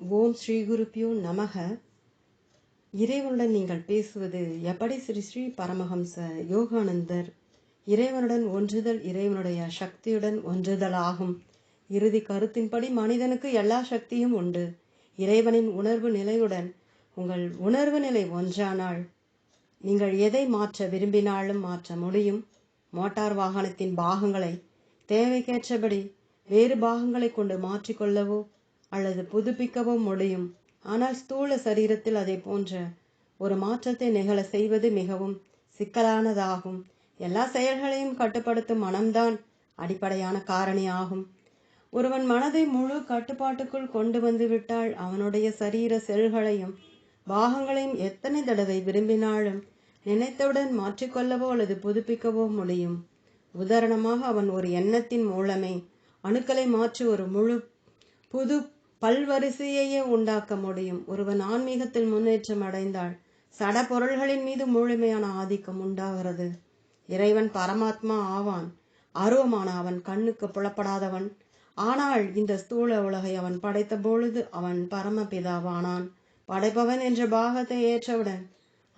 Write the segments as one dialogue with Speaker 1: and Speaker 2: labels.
Speaker 1: ஓம் ஸ்ரீ குருப்பியோ நமக. இறைவனுடன் நீங்கள் பேசுவது எப்படி? ஸ்ரீ ஸ்ரீ பரமஹம்ச யோகானந்தர். இறைவனுடன் ஒன்றுதல் இறைவனுடைய சக்தியுடன் ஒன்றுதல் ஆகும். இறுதி கருத்தின்படி மனிதனுக்கு எல்லா சக்தியும் உண்டு. இறைவனின் உணர்வு நிலையுடன் உங்கள் உணர்வு நிலை ஒன்றானால் நீங்கள் எதை மாற்ற விரும்பினாலும் மாற்ற முடியும். மோட்டார் வாகனத்தின் பாகங்களை தேவைக்கேற்றபடி வேறு பாகங்களை கொண்டு மாற்றிக்கொள்ளவோ அல்லது புதுப்பிக்கவோ முடியும். ஆனால் ஸ்தூல சரீரத்தில் அதை போன்ற ஒரு மாற்றத்தை நிகழ செய்வது மிகவும் சிக்கலானதாகும். எல்லா செயல்களையும் கட்டுப்படுத்தும் மனம்தான் அடிப்படையான காரணி ஆகும். ஒருவன் மனதை முழு கட்டுப்பாட்டுக்குள் கொண்டு வந்து விட்டால் அவனுடைய சரீர செல்களையும் பாகங்களையும் எத்தனை தடவை விரும்பினாலும் நினைத்தவுடன் மாற்றிக்கொள்ளவோ அல்லது புதுப்பிக்கவோ முடியும். உதாரணமாக அவன் ஒரு எண்ணத்தின் மூலமே அணுக்களை மாற்றி ஒரு முழு புது பல்வரிசையையே உண்டாக்க முடியும். ஒருவன் ஆன்மீகத்தில் முன்னேற்றம் அடைந்தால் சட பொருள்களின் மீது முழுமையான ஆதிக்கம் உண்டாகிறது. இறைவன் பரமாத்மா ஆவான். அருவமான அவன் கண்ணுக்கு புலப்படாதவன். ஆனால் இந்த ஸ்தூல உலகை அவன் படைத்த பொழுது அவன் பரமபிதாவானான். படைப்பவன் என்ற பாகத்தை ஏற்றவுடன்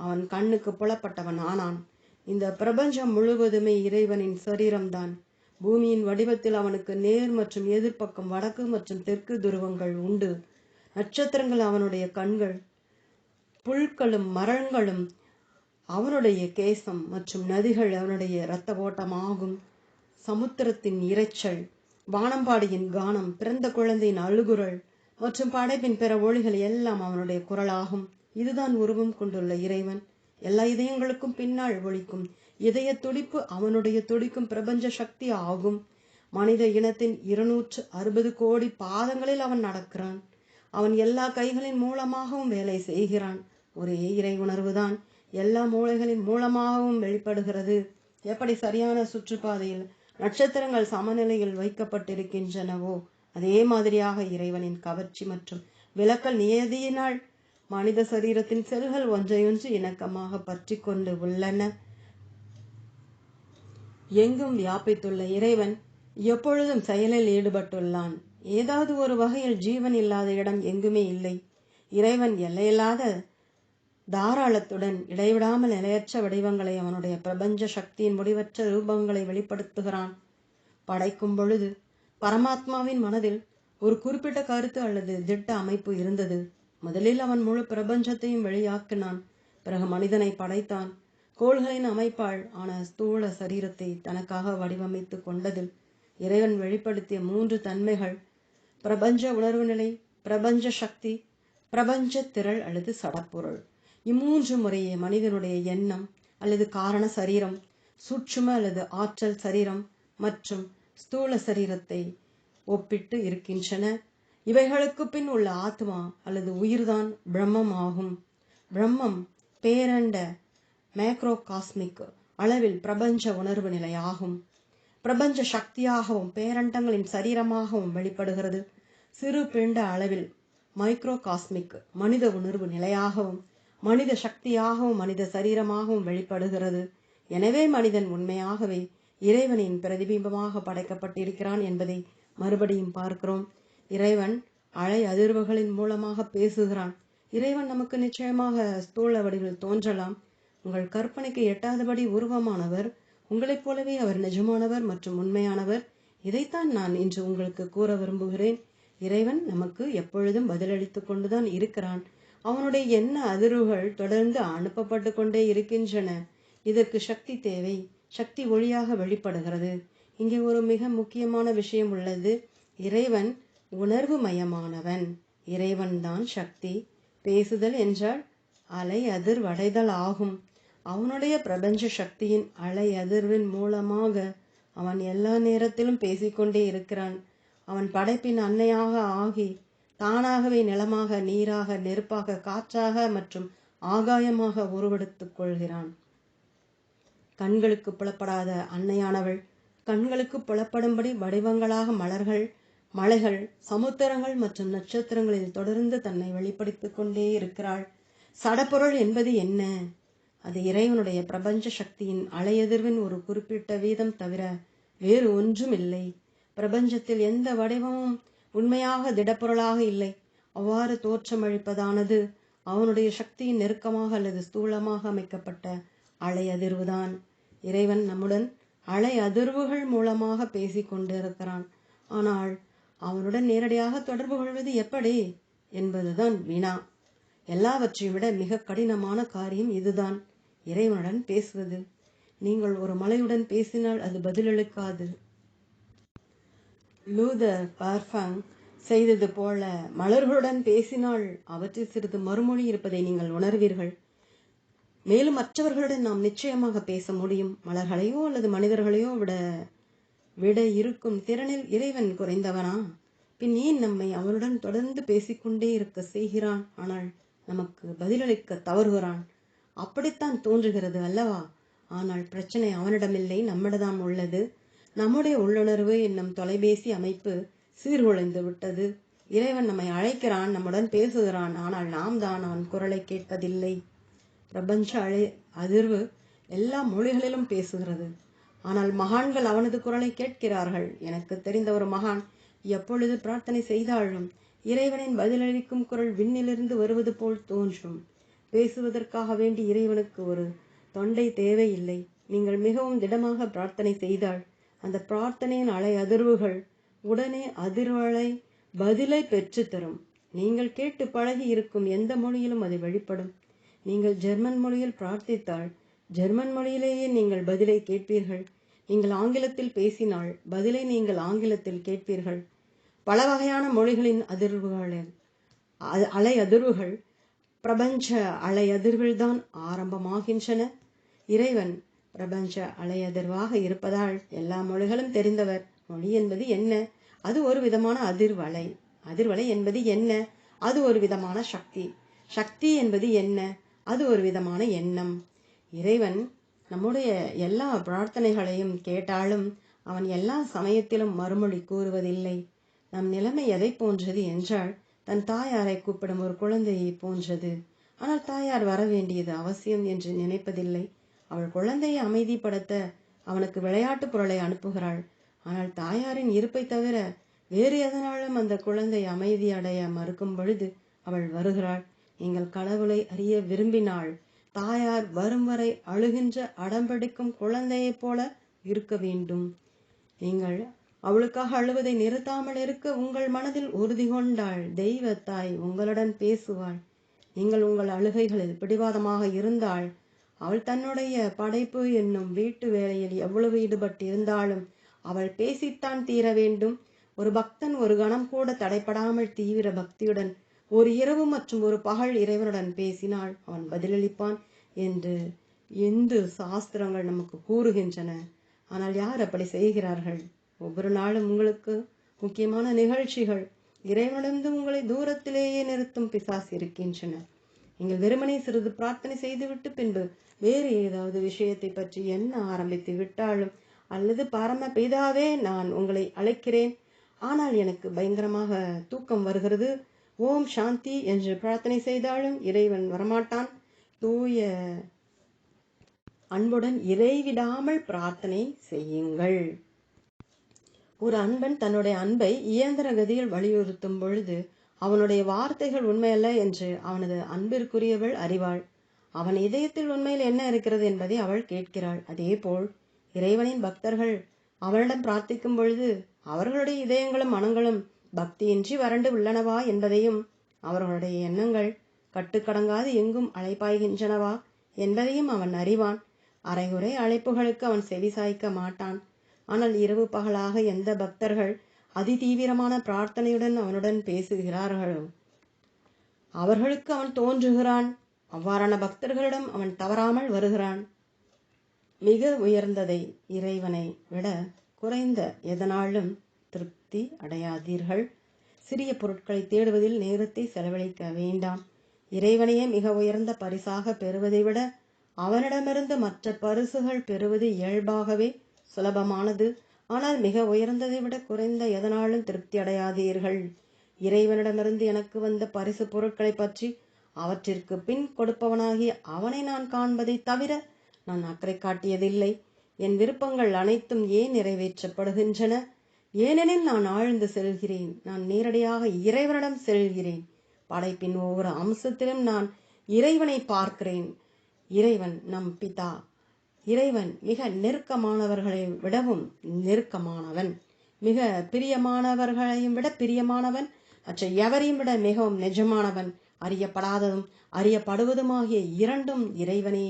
Speaker 1: அவன் கண்ணுக்கு புலப்பட்டவன் ஆனான் இந்த பிரபஞ்சம் முழுவதுமே இறைவனின் சரீரம்தான். பூமியின் வடிவத்தில் அவனுக்கு நேர் மற்றும் எதிர்ப்பக்கம் வடக்கு மற்றும் தெற்கு துருவங்கள் உண்டு. நட்சத்திரங்கள் அவனுடைய கண்கள் புல்களும் மரங்களும் அவனுடைய கேசம் மற்றும் நதிகள் அவனுடைய இரத்த ஓட்டமாகும் சமுத்திரத்தின் இரைச்சல் வானம்பாடியின் கானம் பிறந்த குழந்தையின் அழுகுரல் மற்றும் படைப்பின் பிற ஒளிகள் எல்லாம் அவனுடைய குரலாகும். இதுதான் உருவம் கொண்டுள்ள இறைவன். எல்லா இதயங்களுக்கும் பின்னால் ஒழிக்கும் இதய துடிப்பு அவனுடைய துடிக்கும் பிரபஞ்ச சக்தி ஆகும். மனித இனத்தின் இருநூற்று அறுபது கோடி பாதங்களில் அவன் நடக்கிறான். அவன் எல்லா கைகளின் மூலமாகவும் வேலை செய்கிறான். ஒரே இறை உணர்வுதான். எல்லா மூளைகளின் மூலமாகவும் வெளிப்படுகிறது. எப்படி சரியான சுற்றுப்பாதையில் நட்சத்திரங்கள் சமநிலையில் வைக்கப்பட்டிருக்கின்றனவோ அதே மாதிரியாக இறைவனின் கவர்ச்சி மற்றும் விளக்கல் நியதியினால் மனித சரீரத்தின் செல்கள் ஒன்றையொன்று இணக்கமாக பற்றி கொண்டு உள்ளன. எங்கும் வியாபித்துள்ள இறைவன் எப்பொழுதும் செயலில் ஈடுபட்டுள்ளான். ஏதாவது ஒரு வகையில் ஜீவன் இல்லாத இடம் எங்குமே இல்லை. இறைவன் எல்லையில்லாத தாராளத்துடன் இடைவிடாமல் நிலையற்ற வடிவங்களை அவனுடைய பிரபஞ்ச சக்தியின் முடிவற்ற ரூபங்களை வெளிப்படுத்துகிறான். படைக்கும் பொழுது பரமாத்மாவின் மனதில் ஒரு குறிப்பிட்ட கருத்து அல்லது திட்ட அமைப்பு இருந்தது. முதலில் அவன் முழு பிரபஞ்சத்தையும் வெளியாக்கினான். பிறகு மனிதனை படைத்தான். கோள்களின் அமைப்பாள் ஆன ஸ்தூல சரீரத்தை தனக்காக வடிவமைத்து கொண்டதில் இறைவன் வெளிப்படுத்திய மூன்று தன்மைகள் பிரபஞ்ச உணர்வு நிலை பிரபஞ்ச சக்தி பிரபஞ்ச திரள் அல்லது சடப்பொருள். இம்மூன்று முறையே மனிதனுடைய எண்ணம் அல்லது காரண சரீரம் சூட்சும அல்லது ஆற்றல் சரீரம் மற்றும் ஸ்தூல சரீரத்தை ஒப்பிட்டு இருக்கின்றன. இவைகளுக்கு பின் உள்ள ஆத்மா அல்லது உயிர்தான் பிரம்மம் ஆகும் பிரம்மம் பேரண்ட மேக்ரோ காஸ்மிக் அளவில் பிரபஞ்ச உணர்வு நிலையாகும். பிரபஞ்ச சக்தியாகவும் பேரண்டங்களின் சரீரமாகவும் வெளிப்படுகிறது. சிறு பிண்ட அளவில் மைக்ரோ காஸ்மிக் மனித உணர்வு நிலையாகவும் மனித சக்தியாகவும் மனித சரீரமாகவும் வெளிப்படுகிறது. எனவே மனிதன் உண்மையாகவே இறைவனின் பிரதிபிம்பமாக படைக்கப்பட்டிருக்கிறான் என்பதை மறுபடியும் பார்க்கிறோம். இறைவன் அலை அதிர்வுகளின் மூலமாக பேசுகிறான். இறைவன் நமக்கு நிச்சயமாக ஸ்தூல வடிவில் தோன்றலாம். உங்கள் கற்பனைக்கு எட்டாதபடி உருவமானவர் உங்களைப் போலவே அவர் நிஜமானவர் மற்றும் உண்மையானவர். இதைத்தான் நான் இன்று உங்களுக்கு கூற விரும்புகிறேன். இறைவன் நமக்கு எப்பொழுதும் பதிலளித்து கொண்டுதான் இருக்கிறான். அவனுடைய எண்ண அதிர்வுகள் தொடர்ந்து அனுப்பப்பட்டு கொண்டே இருக்கின்றன. இதற்கு சக்தி தேவை. சக்தி ஒளியாக வெளிப்படுகிறது. இங்கே ஒரு மிக முக்கியமான விஷயம் உள்ளது. இறைவன் உணர்வு மயமானவன். இறைவன்தான் சக்தி. பேசுதல் என்றால் அலை அதிர்வடைதல் ஆகும். அவனுடைய பிரபஞ்ச சக்தியின் அலை அதிர்வின் மூலமாக அவன் எல்லா நேரத்திலும் பேசிக்கொண்டே இருக்கிறான். அவன் படைப்பின் அன்னையாக ஆகி தானாகவே நிலமாக நீராக நெருப்பாக காற்றாக மற்றும் ஆகாயமாக உருவெடுத்துக் கொள்கிறான். கண்களுக்கு புலப்படாத அன்னையானவள் கண்களுக்கு புலப்படும்படி வடிவங்களாக மலர்கள் மலைகள் சமுத்திரங்கள் மற்றும் நட்சத்திரங்களில் தொடர்ந்து தன்னை வெளிப்படுத்திக் கொண்டே இருக்கிறாள். சடப்பொருள் என்பது என்ன? அது இறைவனுடைய பிரபஞ்ச சக்தியின் அலையதிர்வின் ஒரு குறிப்பிட்ட வீதம் தவிர வேறு ஒன்றும் இல்லை. பிரபஞ்சத்தில் எந்த வடிவமும் உண்மையாக திடப்பொருளாக இல்லை. அவ்வாறு தோற்றமளிப்பதானது அவனுடைய சக்தியின் நெருக்கமாக அல்லது ஸ்தூலமாக அமைக்கப்பட்ட அலை அதிர்வுதான் இறைவன் நம்முடன் அலை அதிர்வுகள் மூலமாக பேசிக் கொண்டிருக்கிறான். ஆனால் அவனுடன் நேரடியாக தொடர்பு கொள்வது எப்படி என்பதுதான் வினா எல்லாவற்றையும் விட மிக கடினமான காரியம் இதுதான். இறைவனுடன் பேசுவது. நீங்கள் ஒரு மலையுடன் பேசினால் அது பதிலளிக்காது. லூதர் பார்ஃபங் செய்தது போல மலர்களுடன் பேசினால் அவற்றில் சிறிது மறுமொழி இருப்பதை நீங்கள் உணர்வீர்கள். மேலும் மற்றவர்களுடன் நாம் நிச்சயமாக பேச முடியும். மலர்களையோ அல்லது மனிதர்களையோ விட விட இருக்கும் திறனில் இறைவன் குறைந்தவனா? பின் ஏன் நம்மை அவனுடன் தொடர்ந்து பேசிக்கொண்டே இருக்க செய்கிறான்? ஆனால் நமக்கு பதிலளிக்க தவறுகிறான். அப்படித்தான் தோன்றுகிறது அல்லவா? ஆனால் பிரச்சனை அவனிடமில்லை நம்மிடதான் உள்ளது. நம்முடைய உள்ளுணர்வு என்னும் தொலைபேசி அமைப்பு சீர்குலைந்து விட்டது. இறைவன் நம்மை அழைக்கிறான் நம்முடன் பேசுகிறான் ஆனால் நாம் தான் அவன் குரலை கேட்பதில்லை. பிரபஞ்ச அழை அதிர்வு எல்லா மொழிகளிலும் பேசுகிறது. ஆனால் மகான்கள் அவனது குரலை கேட்கிறார்கள். எனக்கு தெரிந்த ஒரு மகான் எப்பொழுது பிரார்த்தனை செய்தாலும் இறைவனின் பதிலளிக்கும் குரல் விண்ணிலிருந்து வருவது போல் தோன்றும். பேசுவதற்காக வேண்டி இறைவனுக்கு ஒரு தொண்டை தேவையில்லை. நீங்கள் மிகவும் திடமாக பிரார்த்தனை செய்தால் அந்த பிரார்த்தனையின் அலை அதிர்வுகள் உடனே அதிர்வலை பதிலை பெற்றுத்தரும் நீங்கள் கேட்டு பழகி இருக்கும் எந்த மொழியிலும் அது வெளிப்படும். நீங்கள் ஜெர்மன் மொழியில் பிரார்த்தித்தால் ஜெர்மன் மொழியிலேயே நீங்கள் பதிலை கேட்பீர்கள். நீங்கள் ஆங்கிலத்தில் பேசினால் பதிலை நீங்கள் ஆங்கிலத்தில் கேட்பீர்கள். பல வகையான மொழிகளின் அதிர்வுகளில் அ- அலை அதிர்வுகள் பிரபஞ்ச அலை அதிர்வில்தான் ஆரம்பமாகின்றன. இறைவன் பிரபஞ்ச அலை அதிர்வாக இருப்பதால் எல்லா மொழிகளும் தெரிந்தவர். மொழி என்பது என்ன? அது ஒரு விதமான அதிர்வலை. அதிர்வலை என்பது என்ன? அது ஒரு விதமான சக்தி. சக்தி என்பது என்ன? அது ஒரு விதமான எண்ணம். இறைவன் நம்முடைய எல்லா பிரார்த்தனைகளையும் கேட்டாலும் அவன் எல்லா சமயத்திலும் மறுமொழி கூறுவதில்லை. நம் நிலைமை எதை போன்றது என்றால் தன் தாயாரை கூப்பிடும் ஒரு குழந்தையை போன்றது. ஆனால் தாயார் வர வேண்டியது அவசியம் என்று நினைப்பதில்லை. அவள் குழந்தையை அமைதிப்படுத்த அவனுக்கு விளையாட்டு பொருளை அனுப்புகிறாள். ஆனால் தாயாரின் இருப்பை தவிர வேறு எதனாலும் அந்த குழந்தை அமைதி அடைய மறுக்கும் பொழுது அவள் வருகிறாள். நீங்கள் கடவுளை அறிய விரும்பினாள் தாயார் வரும் வரை அழுகின்ற அடம்பிடிக்கும் குழந்தையைப் போல இருக்க வேண்டும். நீங்கள் அவளுக்காக அழுவதை நிறுத்தாமல் இருக்க உங்கள் மனதில் உறுதி கொண்டாள். தெய்வ தாய் உங்களுடன் பேசுவாள். நீங்கள் உங்கள் அழுகைகளில் பிடிவாதமாக இருந்தாள். அவள் தன்னுடைய படைப்பு என்னும் வீட்டு வேலையில் எவ்வளவு ஈடுபட்டிருந்தாலும் அவள் பேசித்தான் தீர வேண்டும். ஒரு பக்தன் ஒரு கணம் கூட தடைப்படாமல் தீவிர பக்தியுடன் ஒரு இரவு மற்றும் ஒரு பகல் இறைவனுடன் பேசினால் அவன் பதிலளிப்பான் என்று இந்து சாஸ்திரங்கள் நமக்கு கூறுகின்றன. ஆனால் யார் அப்படி செய்கிறார்கள்? ஒவ்வொரு நாளும் உங்களுக்கு முக்கியமான நிகழ்ச்சிகள். இறைவனிருந்து உங்களை தூரத்திலேயே நிறுத்தும் பிசாசு இருக்கின்றன நீங்கள் வெறுமனே சிறிது பிரார்த்தனை செய்துவிட்டு பின்பு வேறு ஏதாவது விஷயத்தை பற்றி என்ன ஆரம்பித்து விட்டாலும் அல்லது பரம பிதாவே நான் உங்களை அழைக்கிறேன். ஆனால் எனக்கு பயங்கரமாக தூக்கம் வருகிறது. ஓம் சாந்தி என்று பிரார்த்தனை செய்தாலும் இறைவன் வரமாட்டான். தூய அன்புடன் இறைவிடாமல் பிரார்த்தனை செய்யுங்கள். ஒரு அன்பன் தன்னுடைய அன்பை இயந்திர கதியில் வலியுறுத்தும் பொழுது அவனுடைய வார்த்தைகள் உண்மையல்ல என்று அவனது அன்பிற்குரியவள் அறிவாள். அவன் இதயத்தில் உண்மையில் என்ன இருக்கிறது என்பதை அவள் கேட்கிறாள். அதேபோல் இறைவனின் பக்தர்கள் அவனிடம் பிரார்த்திக்கும் பொழுது அவர்களுடைய இதயங்களும் மனங்களும் பக்தியின்றி வறண்டு உள்ளனவா என்பதையும் அவர்களுடைய எண்ணங்கள் கட்டுக்கடங்காது எங்கும் அழைப்பாய்கின்றனவா என்பதையும் அவன் அறிவான். அரைகுறை அழைப்புகளுக்கு அவன் செவிசாய்க்க மாட்டான். ஆனால் இரவு பகலாக எந்த பக்தர்கள் அதிதீவிரமான பிரார்த்தனையுடன் அவனுடன் பேசுகிறார்களோ? அவர்களுக்கு அவன் தோன்றுகிறான். அவ்வாறான பக்தர்களிடம் அவன் தவறாமல் வருகிறான். மிக உயர்ந்ததை இறைவனை விட குறைந்த எதனாலும் திருப்தி அடையாதீர்கள். சிறிய பொருட்களை தேடுவதில் நேரத்தை செலவழிக்க வேண்டாம். இறைவனையே மிக உயர்ந்த பரிசாக பெறுவதை விட அவனிடமிருந்து மற்ற பரிசுகள் பெறுவது இயல்பாகவே சுலபமானது. ஆனால் மிக உயர்ந்ததை விட குறைந்த எதனாலும் திருப்தி அடையாதீர்கள். இறைவனிடமிருந்து எனக்கு வந்த பரிசு பொருட்களை பற்றி அவற்றிற்கு பின் கொடுப்பவனாகி அவனை நான் காண்பதை தவிர நான் அக்கறை காட்டியதில்லை. என் விருப்பங்கள் அனைத்தும் ஏன் நிறைவேற்றப்படுகின்றன? ஏனெனில் நான் ஆழ்ந்து செல்கிறேன். நான் நேரடியாக இறைவனிடம் செல்கிறேன். படைப்பின் ஒவ்வொரு அம்சத்திலும் நான் இறைவனை பார்க்கிறேன். இறைவன் நம் பிதா. இறைவன் மிக நெருக்கமானவர்களை விடவும் நெருக்கமானவன். மிக பிரியமானவர்களையும் விட பிரியமானவன் மற்ற எவரையும் விட மிகவும் நிஜமானவன். அறியப்படாததும் அறியப்படுவதுமாகிய இரண்டும் இறைவனே.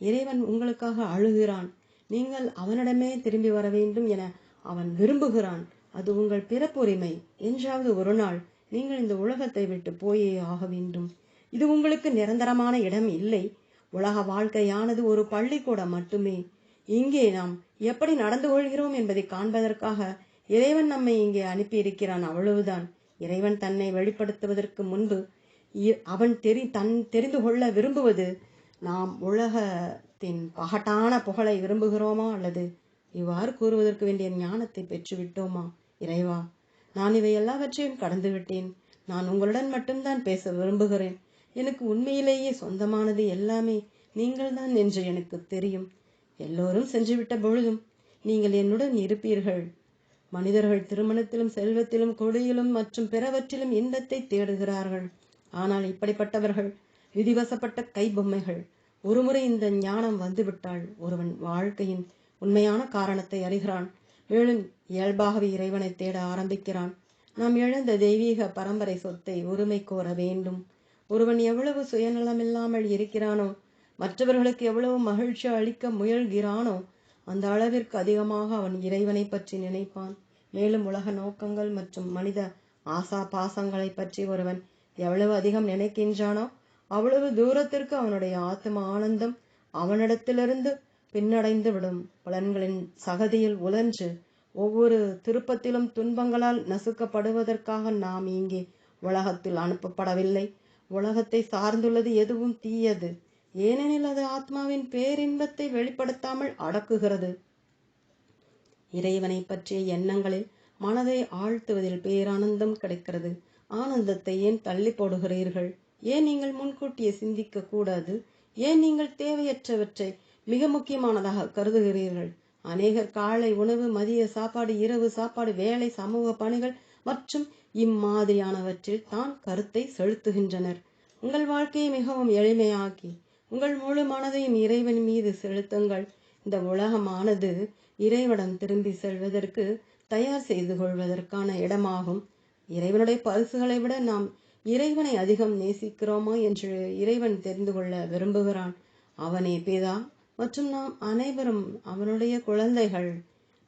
Speaker 1: இறைவன் உங்களுக்காக அழுகிறான். நீங்கள் அவனிடமே திரும்பி வர வேண்டும் என அவன் விரும்புகிறான். அது உங்கள் பிறப்புரிமை. என்றாவது ஒரு நாள் நீங்கள் இந்த உலகத்தை விட்டு போயே ஆக வேண்டும். இது உங்களுக்கு நிரந்தரமான இடம் இல்லை. உலக வாழ்க்கையானது ஒரு பள்ளிக்கூடம் மட்டுமே. இங்கே நாம் எப்படி நடந்து கொள்கிறோம் என்பதை காண்பதற்காக இறைவன் நம்மை இங்கே அனுப்பியிருக்கிறான் அவ்வளவுதான். இறைவன் தன்னை வெளிப்படுத்துவதற்கு முன்பு இ- அவன் தெரி தன் தெரிந்து கொள்ள விரும்புவது நாம் உலகத்தின் பகட்டான புகழை விரும்புகிறோமா அல்லது இவ்வாறு கூறுவதற்கு வேண்டிய ஞானத்தை பெற்றுவிட்டோமா? இறைவா நான் இவை எல்லாவற்றையும் கடந்து விட்டேன் நான் உங்களுடன் மட்டும்தான் பேச விரும்புகிறேன். எனக்கு உண்மையிலேயே சொந்தமானது எல்லாமே நீங்கள்தான் என்று எனக்கு தெரியும். எல்லோரும் சென்றுவிட்ட பொழுதும் நீங்கள் என்னுடன் இருப்பீர்கள். மனிதர்கள் திருமணத்திலும் செல்வத்திலும் கொடியிலும் மற்றும் பிறவற்றிலும் இன்பத்தை தேடுகிறார்கள். ஆனால் இப்படிப்பட்டவர்கள் விதிவசப்பட்ட கைபொம்மைகள் ஒருமுறை இந்த ஞானம் வந்துவிட்டால் ஒருவன் வாழ்க்கையின் உண்மையான காரணத்தை அறிகிறான். மேலும் இயல்பாகவே இறைவனை தேட ஆரம்பிக்கிறான். நாம் இழந்த தெய்வீக பரம்பரை சொத்தை உரிமை கோர வேண்டும். ஒருவன் எவ்வளவு சுயநலமில்லாமல் இருக்கிறானோ மற்றவர்களுக்கு எவ்வளவு மகிழ்ச்சி அளிக்க முயல்கிறானோ அந்த அளவிற்கு அதிகமாக அவன் இறைவனை பற்றி நினைப்பான். மேலும் உலக நோக்கங்கள் மற்றும் மனித ஆசா பாசங்களை பற்றி ஒருவன் எவ்வளவு அதிகம் நினைக்கின்றானோ அவ்வளவு தூரத்திற்கு அவனுடைய ஆத்ம ஆனந்தம் அவனிடத்திலிருந்து பின்னடைந்து விடும். பலன்களின் சகதியில் உலன்று ஒவ்வொரு திருப்பத்திலும் துன்பங்களால் நசுக்கப்படுவதற்காக நாம் இங்கே உலகத்தில் அனுப்பப்படவில்லை. உலகத்தை சார்ந்துள்ளது எதுவும் தீயது. ஏனெனில் அது ஆத்மாவின் பேரின்பத்தை வெளிப்படுத்தாமல் அடக்குகிறது. இறைவனை பற்றிய எண்ணங்களில் மனதை ஆழ்த்துவதில் பேரானந்தம் கிடைக்கிறது. ஆனந்தத்தை ஏன் தள்ளி போடுகிறீர்கள்? ஏன் நீங்கள் முன்கூட்டியே சிந்திக்க கூடாது? ஏன் நீங்கள் தேவையற்றவற்றை மிக முக்கியமானதாக கருதுகிறீர்கள்? அநேகர் காலை உணவு மதிய சாப்பாடு இரவு சாப்பாடு வேலை சமூக பணிகள் மற்றும் இம்மாதிரியானவற்றில் தான் கருத்தை செலுத்துகின்றனர். உங்கள் வாழ்க்கையை மிகவும் எளிமையாக்கி உங்கள் முழு மனதையும் இறைவன் மீது செலுத்துங்கள். இந்த உலகமானது இறைவனம் திரும்பி செல்வதற்கு தயார் செய்து கொள்வதற்கான இடமாகும். இறைவனுடைய பரிசுகளை விட நாம் இறைவனை அதிகம் நேசிக்கிறோமா என்று இறைவன் தெரிந்து கொள்ள விரும்புகிறான். அவனே பிதா மற்றும் நாம் அனைவரும் அவனுடைய குழந்தைகள்.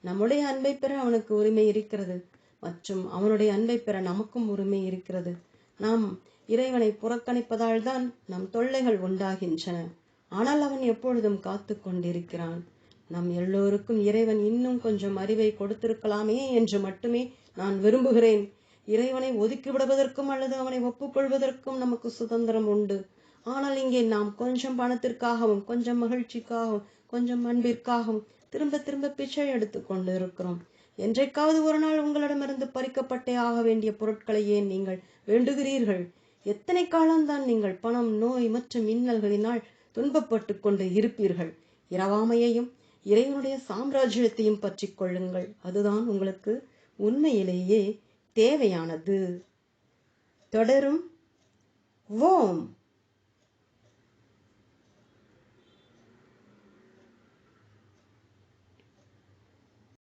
Speaker 1: நம்முடைய அன்பை பெற அவனுக்கு உரிமை இருக்கிறது. மற்றும் அவனுடைய அன்பை பெற நமக்கும் உரிமை இருக்கிறது. நாம் இறைவனை புறக்கணிப்பதால் தான் நம் தொல்லைகள் உண்டாகின்றன. ஆனால் அவன் எப்பொழுதும் காத்து கொண்டிருக்கிறான். நம் எல்லோருக்கும் இறைவன் இன்னும் கொஞ்சம் அறிவை கொடுத்திருக்கலாமே என்று மட்டுமே நான் விரும்புகிறேன். இறைவனை ஒதுக்கி விடுவதற்கும் அல்லது அவனை ஒப்புக்கொள்வதற்கும் நமக்கு சுதந்திரம் உண்டு. ஆனால் இங்கே நாம் கொஞ்சம் பணத்திற்காகவும் கொஞ்சம் மகிழ்ச்சிக்காகவும் கொஞ்சம் அன்பிற்காகவும் திரும்ப திரும்ப பிச்சை எடுத்து கொண்டு இருக்கிறோம் என்றைக்காவது ஒரு நாள் உங்களிடமிருந்து பறிக்கப்பட்டே ஆக வேண்டிய பொருட்களை ஏன் நீங்கள் வேண்டுகிறீர்கள்? எத்தனை காலம்தான் நீங்கள் பணம் நோய் மற்றும் இன்னல்களினால் துன்பப்பட்டு கொண்டு இருப்பீர்கள்? இரவாமையையும் இறைவனுடைய சாம்ராஜ்யத்தையும் பற்றி கொள்ளுங்கள். அதுதான் உங்களுக்கு உண்மையிலேயே தேவையானது. தொடரும். ஓம்.